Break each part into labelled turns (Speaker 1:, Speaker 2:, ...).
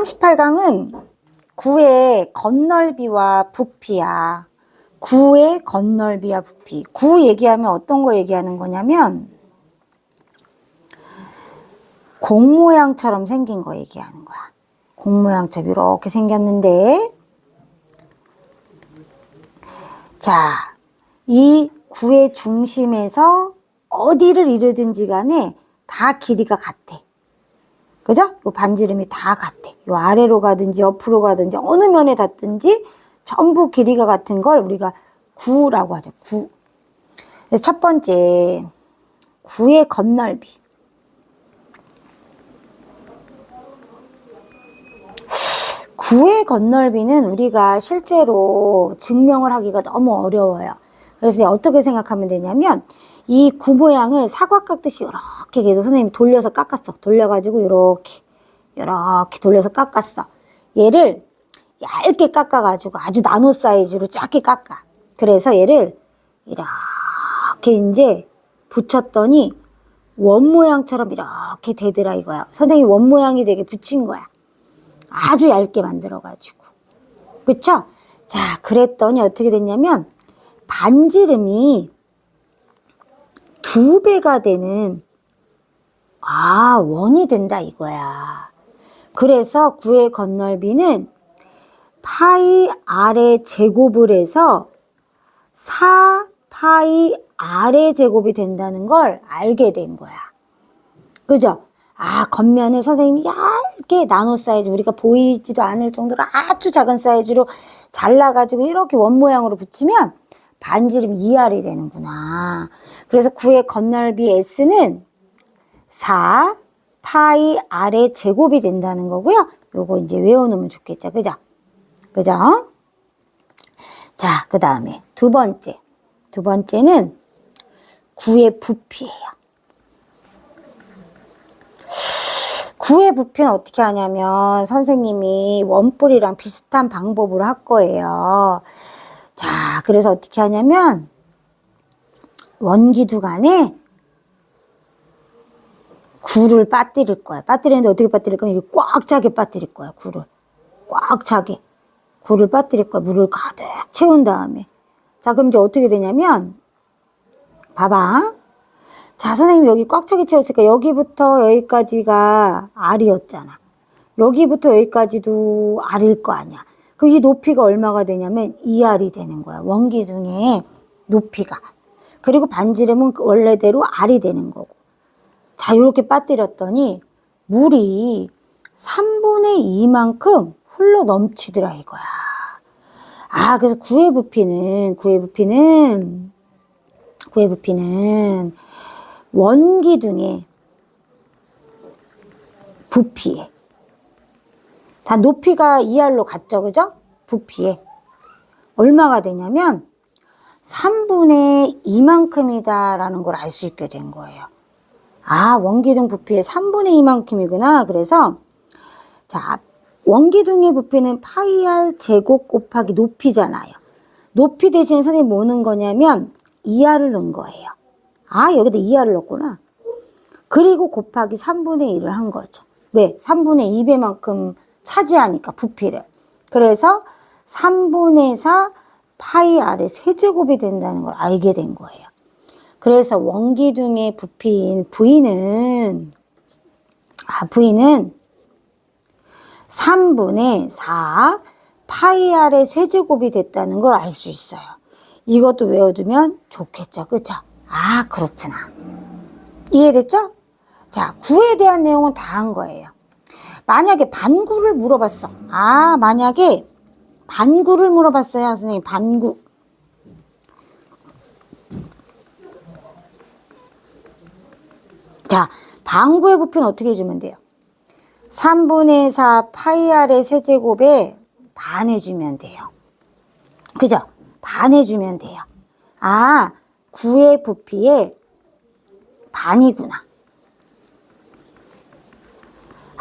Speaker 1: 38강은 구의 건널비와 부피야. 구의 건널비와 부피. 구 얘기하면 어떤 거 얘기하는 거냐면 공 모양처럼 생긴 거 얘기하는 거야. 공 모양처럼 이렇게 생겼는데 자, 이 구의 중심에서 어디를 이르든지 간에 다 길이가 같아. 그죠? 요 반지름이 다 같아. 요 아래로 가든지 옆으로 가든지 어느 면에 닿든지 전부 길이가 같은 걸 우리가 구라고 하죠. 구. 그래서 첫 번째 구의 건널비. 구의 건널비는 우리가 실제로 증명을 하기가 너무 어려워요. 그래서 어떻게 생각하면 되냐면 이 구 모양을 사과 깎듯이 이렇게 계속 선생님이 돌려서 깎았어. 돌려가지고 이렇게 이렇게 돌려서 깎았어. 얘를 얇게 깎아가지고 아주 나노 사이즈로 작게 깎아. 그래서 얘를 이렇게 이제 붙였더니 원 모양처럼 이렇게 되더라 이거야. 선생님이 원 모양이 되게 붙인 거야. 아주 얇게 만들어가지고. 그쵸? 자, 그랬더니 어떻게 됐냐면, 반지름이 두 배가 되는, 아, 원이 된다 이거야. 그래서 구의 건널비는 파이 아래 제곱을 해서 4 파이 아래 제곱이 된다는 걸 알게 된 거야. 그죠? 아, 겉면을 선생님이 얇게 나노 사이즈, 우리가 보이지도 않을 정도로 아주 작은 사이즈로 잘라가지고 이렇게 원 모양으로 붙이면 반지름 2R이 되는구나. 그래서 구의 건널비 S는 4 파이 R의 제곱이 된다는 거고요. 요거 이제 외워놓으면 좋겠죠. 그죠? 그죠? 자, 그 다음에 두 번째. 두 번째는 구의 부피예요. 구의 부피는 어떻게 하냐면 선생님이 원뿔이랑 비슷한 방법으로 할 거예요. 자, 그래서 어떻게 하냐면 원기둥 안에 굴을 빠뜨릴 거야. 빠뜨리는데 어떻게 빠뜨릴 거면 이게 꽉 차게 빠뜨릴 거야. 굴을 꽉 차게 굴을 빠뜨릴 거야. 물을 가득 채운 다음에 자, 그럼 이제 어떻게 되냐면 봐봐. 자, 선생님 여기 꽉 차게 채웠으니까 여기부터 여기까지가 R이었잖아. 여기부터 여기까지도 R일 거 아니야. 그럼 이 높이가 얼마가 되냐면 2R이 되는 거야. 원기둥의 높이가. 그리고 반지름은 원래대로 R이 되는 거고. 자, 이렇게 빠뜨렸더니 물이 3분의 2만큼 흘러 넘치더라 이거야. 아, 그래서 구의 부피는, 구의 부피는, 구의 부피는 원기둥의 부피에. 다 높이가 2R로 같죠, 그죠? 부피에. 얼마가 되냐면 3분의 2만큼이다라는 걸 알 수 있게 된 거예요. 아, 원기둥 부피의 3분의 2만큼이구나. 그래서, 자, 원기둥의 부피는 파이 r 제곱 곱하기 높이잖아요. 높이 대신 선생님 뭐 넣은 거냐면 2R을 넣은 거예요. 아, 여기다 2R을 넣었구나. 그리고 곱하기 3분의 1을 한 거죠. 왜? 3분의 2배만큼 차지하니까 부피를. 그래서 3분의 4 파이 R의 세제곱이 된다는 걸 알게 된 거예요. 그래서 원기둥의 부피인 V는, 아, V는 3분의 4 파이 R의 세제곱이 됐다는 걸 알 수 있어요. 이것도 외워두면 좋겠죠. 그쵸? 아, 그렇구나. 이해됐죠? 자, 구에 대한 내용은 다 한 거예요. 만약에 반구를 물어봤어. 아, 만약에 반구를 물어봤어요. 선생님, 반구. 자, 반구의 부피는 어떻게 해주면 돼요? 3분의 4 파이 R의 세제곱에 반해주면 돼요. 그죠? 반해주면 돼요. 아, 9의 부피의 반이구나.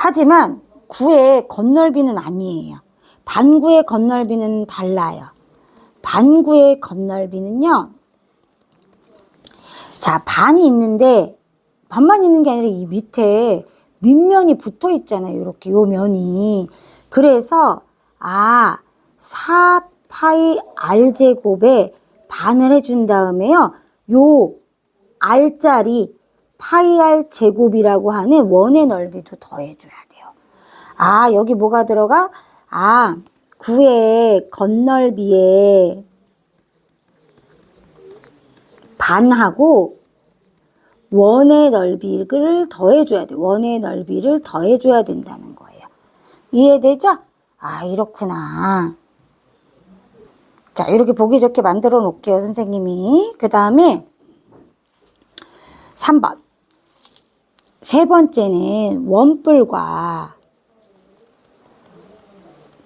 Speaker 1: 하지만 9의 건널비는 아니에요. 반구의 건널비는 달라요. 반구의 건널비는요. 자, 반이 있는데 반만 있는 게 아니라 이 밑에 밑면이 붙어 있잖아요. 이렇게 요 면이. 그래서 아 4 파이 r 제곱에 반을 해준 다음에요. 요 r짜리 파이 r 제곱이라고 하는 원의 넓이도 더해줘야 돼요. 아 여기 뭐가 들어가? 아 9의 건널비에 반하고 원의 넓이를 더해줘야 돼. 원의 넓이를 더해줘야 된다는 거예요. 이해되죠? 아, 이렇구나. 자, 이렇게 보기 좋게 만들어 놓을게요, 선생님이. 그 다음에 3번. 세 번째는 원뿔과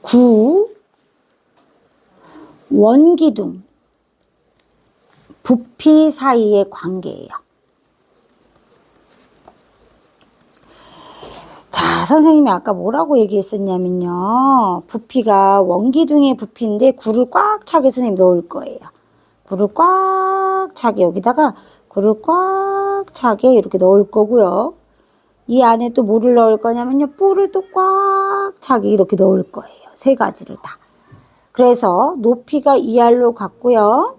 Speaker 1: 9 원기둥 부피 사이의 관계예요. 자, 선생님이 아까 뭐라고 얘기했었냐면요. 부피가 원기둥의 부피인데 굴을 꽉 차게 선생님 넣을 거예요. 굴을 꽉 차게 여기다가 굴을 꽉 차게 이렇게 넣을 거고요. 이 안에 또 뭐를 넣을 거냐면요. 뿔을 또 꽉 차게 이렇게 넣을 거예요. 세 가지를 다. 그래서 높이가 2R로 같고요.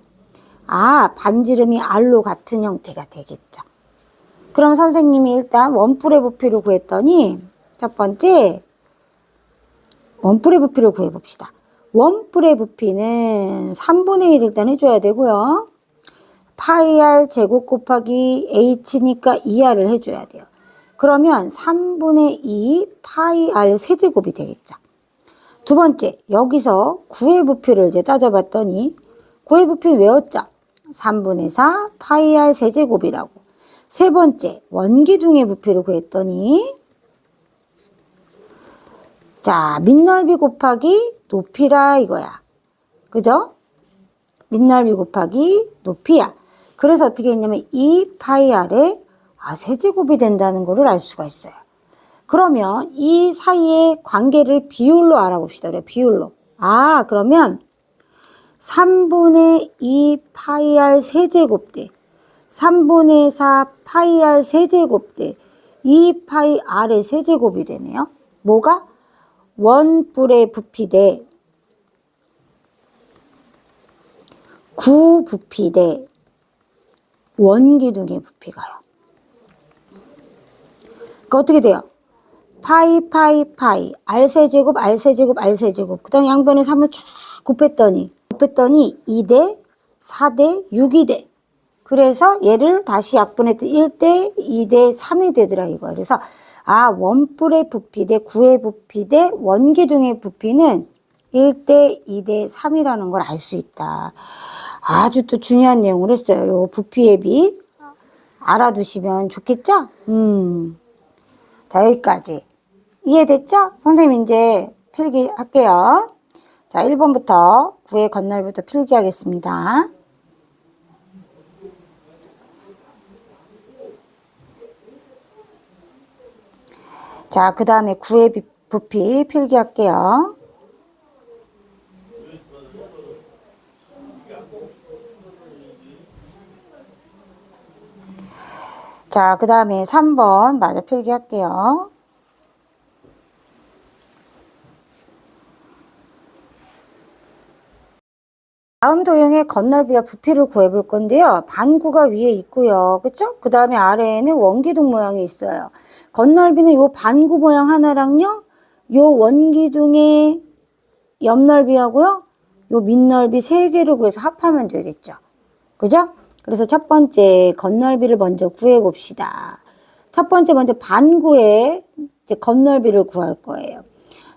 Speaker 1: 아, 반지름이 R로 같은 형태가 되겠죠. 그럼 선생님이 일단 원뿔의 부피를 구했더니 첫 번째 원뿔의 부피를 구해봅시다. 원뿔의 부피는 3분의 1 일단 해줘야 되고요. 파이 r 제곱 곱하기 h니까 2r을 해줘야 돼요. 그러면 3분의 2 파이 r 세제곱이 되겠죠. 두 번째, 여기서 9의 부피를 이제 따져봤더니 9의 부피는 외웠죠? 3분의 4 파이 r 세제곱이라고. 세 번째, 원기둥의 부피를 구했더니 자, 밑넓이 곱하기 높이라 이거야. 그죠? 밑넓이 곱하기 높이야. 그래서 어떻게 했냐면 2 파이 r에 아, 세제곱이 된다는 것을 알 수가 있어요. 그러면 이 사이의 관계를 비율로 알아봅시다. 그래, 비율로. 아, 그러면 3분의 2 파이 r 세제곱 대 3분의 4 파이 r 세제곱 대 2 파이 r의 세제곱이 되네요. 뭐가? 원뿔의 부피 대 9부피 대 원기둥의 부피가요. 그 어떻게 돼요? 파이 파이 파이 알세제곱 알세제곱 알세제곱 그 다음 양변에 3을 쫙 곱했더니 곱했더니 2대 4대 6이 돼. 그래서 얘를 다시 약분했더니 1대 2대 3이 되더라 이거. 그래서 아 원뿔의 부피 대 9의 부피 대 원기둥의 부피는 1대 2대 3이라는 걸 알 수 있다. 아주 또 중요한 내용을 했어요. 요 부피의 비 알아두시면 좋겠죠? 음. 자, 여기까지. 이해됐죠? 선생님 이제 필기할게요. 자, 1번부터 9의 건널부터 필기하겠습니다. 자, 그 다음에 9의 부피 필기할게요. 자, 그 다음에 3번 마저 필기할게요. 다음 도형의 건널비와 부피를 구해볼 건데요. 반구가 위에 있고요. 그쵸? 그 다음에 아래에는 원기둥 모양이 있어요. 건널비는 요 반구 모양 하나랑요. 요 원기둥의 옆넓이하고요. 요 밑넓이 세 개를 구해서 합하면 되겠죠. 그죠? 그래서 첫 번째 건널비를 먼저 구해 봅시다. 첫 번째 먼저 반구의 이제 건널비를 구할 거예요.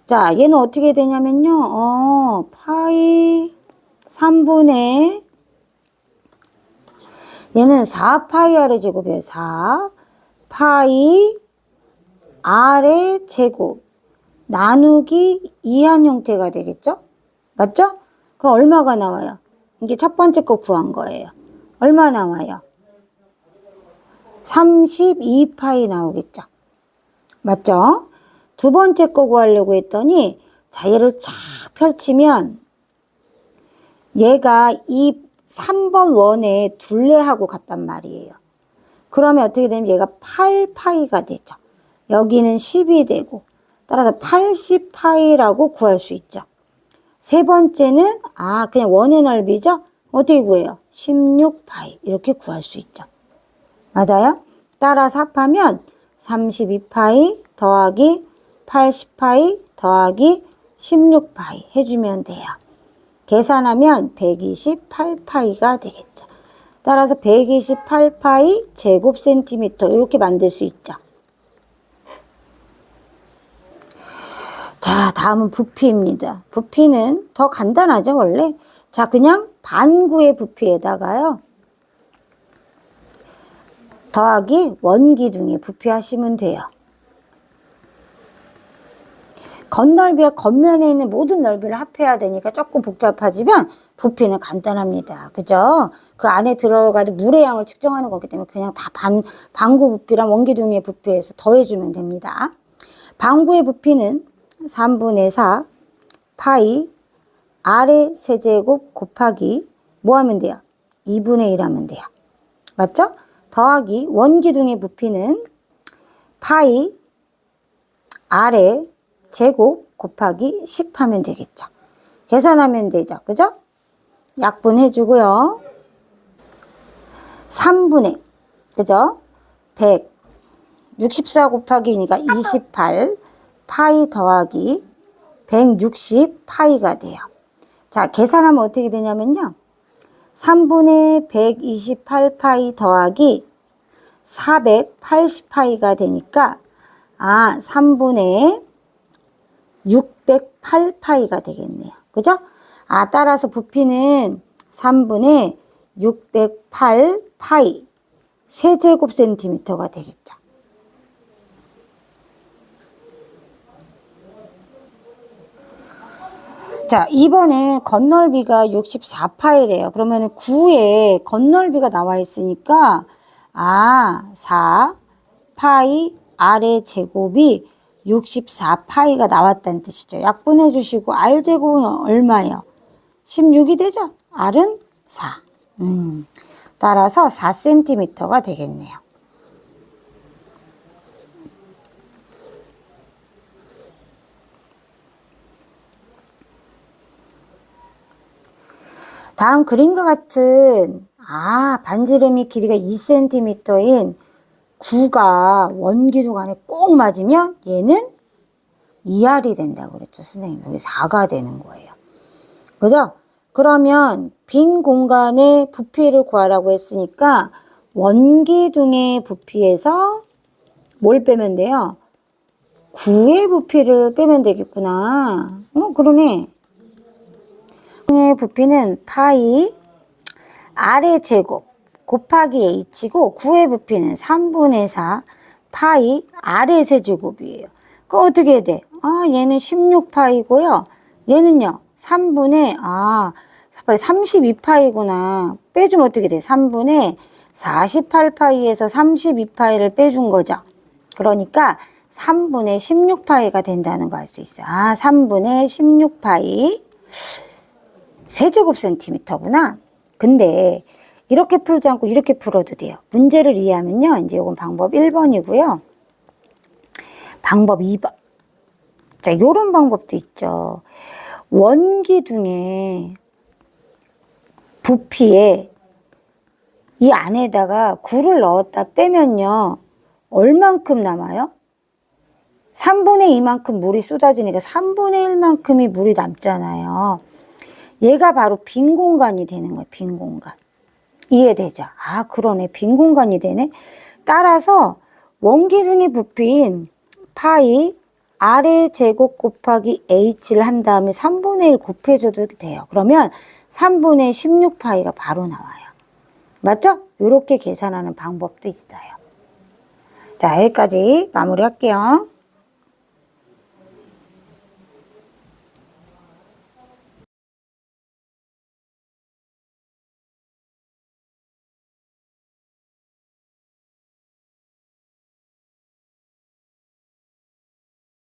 Speaker 1: 자, 얘는 어떻게 되냐면요. 어, 파이 3분의 얘는 4파이 r의 제곱이에요. 4 파이 r의 제곱 나누기 2한 형태가 되겠죠? 맞죠? 그럼 얼마가 나와요? 이게 첫 번째 거 구한 거예요. 얼마 나와요? 32파이 나오겠죠? 맞죠? 두 번째 거 구하려고 했더니 자 얘를 쫙 펼치면 얘가 이 3번 원에 둘레하고 같단 말이에요. 그러면 어떻게 되면 얘가 8파이가 되죠. 여기는 10이 되고 따라서 80파이라고 구할 수 있죠. 세 번째는 아 그냥 원의 넓이죠. 어떻게 구해요? 16파이 이렇게 구할 수 있죠. 맞아요? 따라서 합하면 32파이 더하기 80파이 더하기 16파이 해주면 돼요. 계산하면 128파이가 되겠죠. 따라서 128파이 제곱 센티미터 이렇게 만들 수 있죠. 자, 다음은 부피입니다. 부피는 더 간단하죠, 원래. 자, 그냥 반구의 부피에다가요. 더하기 원기둥의 부피 하시면 돼요. 겉넓이와 겉면에 있는 모든 넓이를 합해야 되니까 조금 복잡하지만 부피는 간단합니다. 그죠? 그 안에 들어가도 물의 양을 측정하는 거기 때문에 그냥 다 반, 방구 부피랑 원기둥의 부피에서 더해주면 됩니다. 방구의 부피는 3분의 4 파이 아래 세제곱 곱하기 뭐 하면 돼요? 2분의 1 하면 돼요. 맞죠? 더하기 원기둥의 부피는 파이 아래 제곱 곱하기 10 하면 되겠죠. 계산하면 되죠. 그죠? 약분해 주고요. 3분의 그죠? 100 64 곱하기니까 28 파이 더하기 160 파이가 돼요. 자, 계산하면 어떻게 되냐면요. 3분의 128 파이 더하기 480 파이가 되니까 아, 3분의 608 파이가 되겠네요. 그죠? 아, 따라서 부피는 3분의 608 파이 세제곱 센티미터가 되겠죠. 자, 이번에 겉넓이가 64파이래요. 그러면 9에 겉넓이가 나와 있으니까, 아, 4, 파이, 아래 제곱이 64파이가 나왔다는 뜻이죠. 약분해 주시고, R 제곱은 얼마예요? 16이 되죠? R은 4. 음, 따라서 4cm가 되겠네요. 다음 그림과 같은 아 반지름이 길이가 2cm인 9가 원기둥 안에 꼭 맞으면 얘는 2R이 된다고 그랬죠 선생님 여기 4가 되는 거예요 그죠? 그러면 빈 공간의 부피를 구하라고 했으니까 원기둥의 부피에서 뭘 빼면 돼요? 9의 부피를 빼면 되겠구나 어 그러네 의 부피는 파이 아래 제곱 곱하기 h고 9의 부피는 3분의 4 파이 아래 세제곱이에요. 그럼 어떻게 돼? 아 얘는 16파이고요. 얘는요 3분의 아 32파이구나. 빼주면 어떻게 돼? 3분의 48파이에서 32파이를 빼준 거죠. 그러니까 3분의 16파이가 된다는 거 알 수 있어요. 아 3분의 16파이 세제곱 센티미터구나. 근데 이렇게 풀지 않고 이렇게 풀어도 돼요. 문제를 이해하면요. 이제 이건 방법 1번이고요. 방법 2번. 자, 요런 방법도 있죠. 원기둥에 부피에 이 안에다가 굴을 넣었다 빼면요. 얼만큼 남아요? 3분의 2만큼 물이 쏟아지니까 3분의 1만큼이 물이 남잖아요. 얘가 바로 빈 공간이 되는 거예요. 빈 공간. 이해되죠? 아, 그러네. 빈 공간이 되네. 따라서 원기둥의 부피인 파이 아래 제곱 곱하기 h를 한 다음에 3분의 1 곱해줘도 돼요. 그러면 3분의 16파이가 바로 나와요. 맞죠? 이렇게 계산하는 방법도 있어요. 자, 여기까지 마무리할게요.